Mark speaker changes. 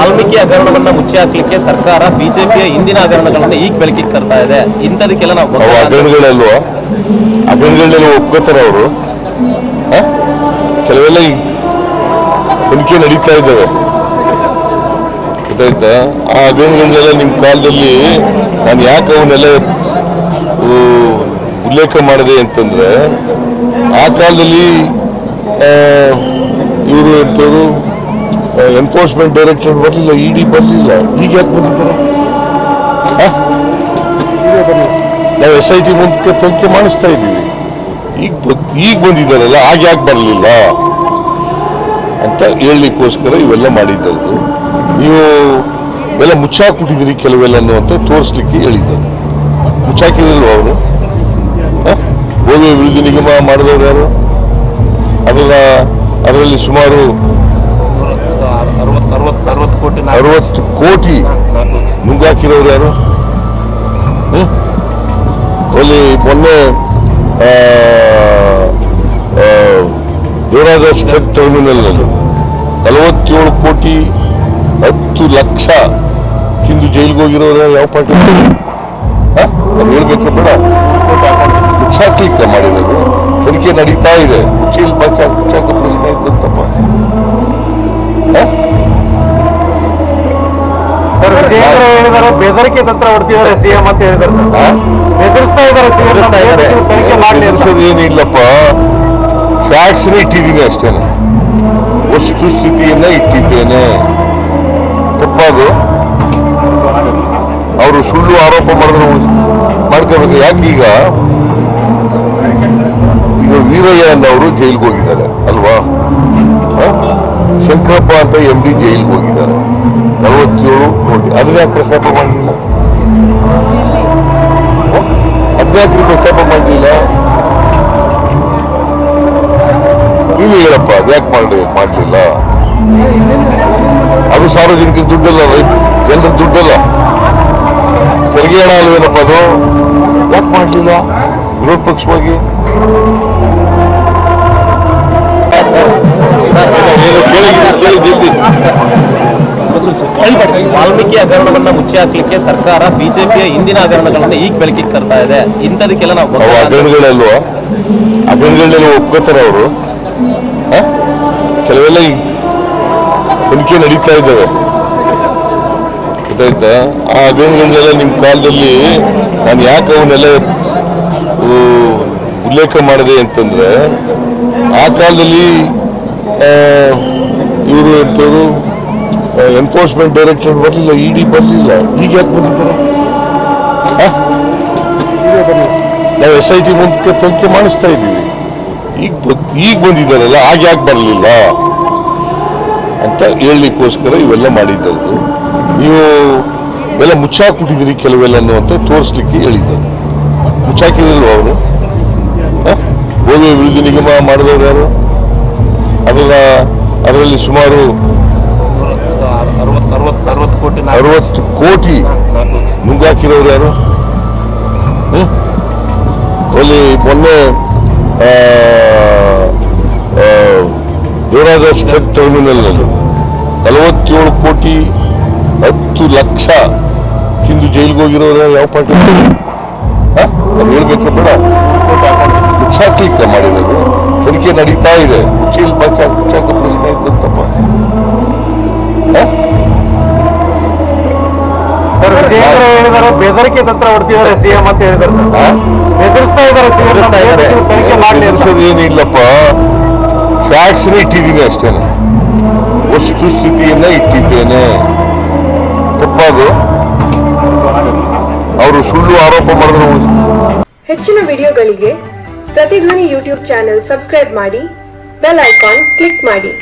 Speaker 1: ವಾಲ್ಮೀಕಿ ಹಗರಣವನ್ನ ಮುಚ್ಚಿ ಹಾಕ್ಲಿಕ್ಕೆ ಸರ್ಕಾರ ಬಿಜೆಪಿಯ ಹಿಂದಿನ ಹಗರಣಗಳನ್ನ ಈಗ ಬೆಳಕಿಗೆ ತರ್ತಾ ಇದೆ. ಇಂಥದಕ್ಕೆಲ್ಲ ನಾವು
Speaker 2: ಹಗರಣಗಳಲ್ವಾ? ಹಗರಣಗಳನ್ನೆಲ್ಲ ಒಪ್ಕೋತಾರೆ ಅವರು? ಕೆಲವೆಲ್ಲ ತನಿಖೆ ನಡೀತಾ ಇದ್ದಾವೆ. ಗೊತ್ತಾಯ್ತಾ? ಆ ಹಗರಣಗಳನ್ನೆಲ್ಲ ನಿಮ್ಮ ಕಾಲದಲ್ಲಿ ನಾನು ಯಾಕೆ ಅವನ್ನೆಲ್ಲ ಉಲ್ಲೇಖ ಮಾಡಿದೆ ಅಂತಂದ್ರೆ ಆ ಕಾಲದಲ್ಲಿ ಇವರು ಎಂಥವ್ರು ಎನ್ಫೋರ್ಸ್ಮೆಂಟ್ ಡೈರೆಕ್ಟರ್ ಬರಲಿಲ್ಲ ಇಡಿ ಬರಲಿಲ್ಲ. ಈಗ ಯಾಕೆ ಬಂದಿದ್ದಾರೆ? ನಾವು ಎಸ್ ಐ ಟಿ ಮುಂದಕ್ಕೆ ತನಿಖೆ ಮಾಡಿಸ್ತಾ ಇದ್ದೀವಿ. ಈಗ ಈಗ ಬಂದಿದ್ದಾರಲ್ಲ, ಆಗ ಯಾಕೆ ಬರಲಿಲ್ಲ? ಅಂತ ಹೇಳಲಿಕ್ಕೋಸ್ಕರ ಇವೆಲ್ಲ ಮಾಡಿದ್ದಾರೆ ನೀವು ಎಲ್ಲ ಮುಚ್ಚಾಕ್ಬಿಟ್ಟಿದ್ದೀರಿ ಕೆಲವೆಲ್ಲನು ಅಂತ ತೋರಿಸ್ಲಿಕ್ಕೆ ಹೇಳಿದ್ದಾರೆ. ಮುಚ್ಚಾಕಿರಲ್ವ ಅವರು? ಗೋಧಿ ಅಭಿವೃದ್ಧಿ ನಿಗಮ ಮಾಡಿದವರು ಯಾರು? ಅದರ ಅದರಲ್ಲಿ ಸುಮಾರು
Speaker 1: ಅರವತ್ತು ಕೋಟಿ ನಾಲ್ಕು
Speaker 2: ಯಾರು? ಅಲ್ಲಿ ಮೊನ್ನೆ ದೇವರಾಜ ಸ್ಟೆಪ್ ಟರ್ಮಿನಲ್ನಲ್ಲಿ ನಲವತ್ತೇಳು ಕೋಟಿ ಹತ್ತು ಲಕ್ಷ ತಿಂದು ಜೈಲಿಗೆ ಹೋಗಿರೋರು ಯಾವ ಪಾರ್ಟಿ? ಹೇಳ್ಬೇಕು ಬೇಡ. ಮುಚ್ಚಾಕ್ಲಿಕ್ಕೆ ಮಾಡಿರೋದು. ತನಿಖೆ ನಡೀತಾ ಇದೆ. ಮುಚ್ಚಿಲ್ ಮುಚ್ಚಾಕ ಮುಚ್ಚಾಕ ಪ್ರಶ್ನೆ ಇತ್ತಂತಪ್ಪ.
Speaker 3: ಹೇಳಿದಾರೆ ಬೆದರಿಕೆ ತಂತ್ರ ಹೊಡ್ತಿದ್ದಾರೆ ಸಿಎಂ ಅಂತ ಹೇಳಿದ್ದಾರೆ ಸರ್? ಬೆದರಿಸ್ತಾ ಇದ್ದಾರೆ ಸಿಎಂ
Speaker 2: ಏನಿಲ್ಲಪ್ಪ ಫ್ಯಾಕ್ಟ್ಸ್ನ ಇಟ್ಟಿದ್ದೀನಿ ಅಷ್ಟೇನೆ. ವಸ್ತು ಸ್ಥಿತಿಯನ್ನ ಇಟ್ಟಿದ್ದೇನೆ. ತಪ್ಪದು? ಅವರು ಸುಳ್ಳು ಆರೋಪ ಮಾಡಿದ್ರು ಮಾಡ್ಕೋಬೇಕು ಯಾಕೆ ಈಗ ಈಗ ವೀರಯ್ಯ ಅನ್ನೋರು ಜೈಲ್ಗೆ ಹೋಗಿದ್ದಾರೆ ಅಲ್ವಾ? ಶಂಕರಪ್ಪ ಅಂತ ಎಂ ಡಿ ಜೈಲ್ಗೆ ಹೋಗಿದ್ದಾರೆ. ನಲವತ್ತೇಳು ಅದನ್ನ ಯಾಕೆ ಪ್ರಸ್ತಾಪ ಮಾಡಲಿಲ್ಲ ಅದ್ಯಾಕ್ರಿ ಪ್ರಸ್ತಾಪ ಮಾಡಲಿಲ್ಲ ಇಲ್ಲಿ ಹೇಳಪ್ಪ ಅದ್ಯಾಕೆ ಮಾಡಿ ಮಾಡಲಿಲ್ಲ ಅದು ಸಾರ್ವಜನಿಕ ದುಡ್ಡಲ್ಲ ಜನರ ದುಡ್ಡಲ್ಲ ತೆರಿಗೆ ಹಣ ಅಲ್ವೇನಪ್ಪ ಅದು ಯಾಕೆ ಮಾಡಲಿಲ್ಲ ವಿರೋಧ ಪಕ್ಷವಾಗಿ
Speaker 1: ವಾಲ್ಮೀಕಿ ಹಗರಣವನ್ನ ಮುಚ್ಚಿ ಹಾಕ್ಲಿಕ್ಕೆ ಸರ್ಕಾರ ಬಿಜೆಪಿಯ ಹಿಂದಿನ ಹಗರಣಗಳನ್ನ ಈಗ ಬೆಳಕಿಗೆ ತರ್ತಾ ಇದೆ. ಇಂಥದಕ್ಕೆಲ್ಲ ನಾವು
Speaker 2: ಹಗರಣಗಳಲ್ವಾ? ಹಗರಣಗಳನ್ನೆಲ್ಲ ಒಪ್ಕೋತಾರ ಅವರು? ಕೆಲವೆಲ್ಲ ಈ ತನಿಖೆ ನಡೀತಾ ಇದ್ದಾವೆ. ಗೊತ್ತಾಯ್ತಾ? ಆ ಹಗರಣಗಳನ್ನೆಲ್ಲ ನಿಮ್ಮ ಕಾಲದಲ್ಲಿ ನಾನು ಯಾಕೆ ಅವನ್ನೆಲ್ಲ ಉಲ್ಲೇಖ ಮಾಡಿದೆ ಅಂತಂದ್ರೆ ಆ ಕಾಲದಲ್ಲಿ ಇವರು ಎಂಥವ್ರು ಎನ್ಫೋರ್ಸ್ಮೆಂಟ್ ಡೈರೆಕ್ಟರ್ ಬರಲಿಲ್ಲ ಇಡಿ ಬರಲಿಲ್ಲ. ಈಗ ಯಾಕೆ ಬಂದಿದ್ದಾರೆ? ನಾವು ಎಸ್ ಐ ಟಿ ಮೂಲಕ ತನಿಖೆ ಮಾಡಿಸ್ತಾ ಇದ್ದೀವಿ. ಈಗ ಈಗ ಬಂದಿದ್ದಾರಲ್ಲ, ಆಗ ಯಾಕೆ ಬರಲಿಲ್ಲ? ಅಂತ ಹೇಳಲಿಕ್ಕೋಸ್ಕರ ಇವೆಲ್ಲ ಮಾಡಿದ್ದಾರೆ ನೀವು ಎಲ್ಲ ಮುಚ್ಚಾಕ್ಬಿಟ್ಟಿದ್ದೀರಿ ಕೆಲವೆಲ್ಲ ಅಂತ ತೋರಿಸ್ಲಿಕ್ಕೆ ಹೇಳಿದ್ದಾರೆ. ಮುಚ್ಚಾಕಿರಲ್ವ ಅವರು? ಗೋಧಿ ಅಭಿವೃದ್ಧಿ ನಿಗಮ ಮಾಡಿದವರು ಯಾರು? ಅದರ ಅದರಲ್ಲಿ ಸುಮಾರು
Speaker 1: ಅರವತ್ತು ಕೋಟಿ.
Speaker 2: ನುಗ್ಗಾಕಿರೋರು ಯಾರು? ಅಲ್ಲಿ ಮೊನ್ನೆ ದೇವರಾಜ ಸ್ಟೆಪ್ ಟರ್ಮಿನಲ್ನಲ್ಲಿ ನಲವತ್ತೇಳು ಕೋಟಿ ಹತ್ತು ಲಕ್ಷ ತಿಂದು ಜೈಲಿಗೆ ಹೋಗಿರೋರು ಯಾವ ಪಾರ್ಟಿ? ಹೇಳ್ಬೇಕು ಬೇಡ. ಮುಚ್ಚಾಕ್ಲಿಕ್ಕೆ ಮಾಡಿರೋದು. ತನಿಖೆ ನಡೀತಾ ಇದೆ. ಮುಚ್ಚಿಲ್
Speaker 3: ಬೆದರಿಕೆ ತಂತ್ರ ಹೊಡ್ತಿದ್ದಾರೆ ಸಿಎಂ ಅಂತ ಹೇಳಿದ್ರೆ ಸರ್? ಬೆದರಿಸ್ತಾ ಇದ್ದಾರೆ ಸಿಎಂ. ತನಿಖೆ ಮಾಡಲಿ ಅಂತ.
Speaker 2: ಬೆದರಿಸೋದು ಏನಿಲ್ಲಪ್ಪ ಫ್ಯಾಕ್ಟ್ಸ್ನ ಇಟ್ಟಿದ್ದೀನಿ ಅಷ್ಟೇನೆ. ವಸ್ತು ಸ್ಥಿತಿಯನ್ನ ಇಟ್ಟಿದ್ದೇನೆ. ತಪ್ಪಾದು? ಅವರು ಸುಳ್ಳು ಆರೋಪ ಮಾಡಿದ್ರು
Speaker 4: ಹೆಚ್ಚಿನ ವಿಡಿಯೋಗಳಿಗೆ ಪ್ರತಿಧ್ವನಿ ಯೂಟ್ಯೂಬ್ ಚಾನೆಲ್ ಸಬ್ಸ್ಕ್ರೈಬ್ ಮಾಡಿ ಬೆಲ್ ಐಕಾನ್ ಕ್ಲಿಕ್ ಮಾಡಿ.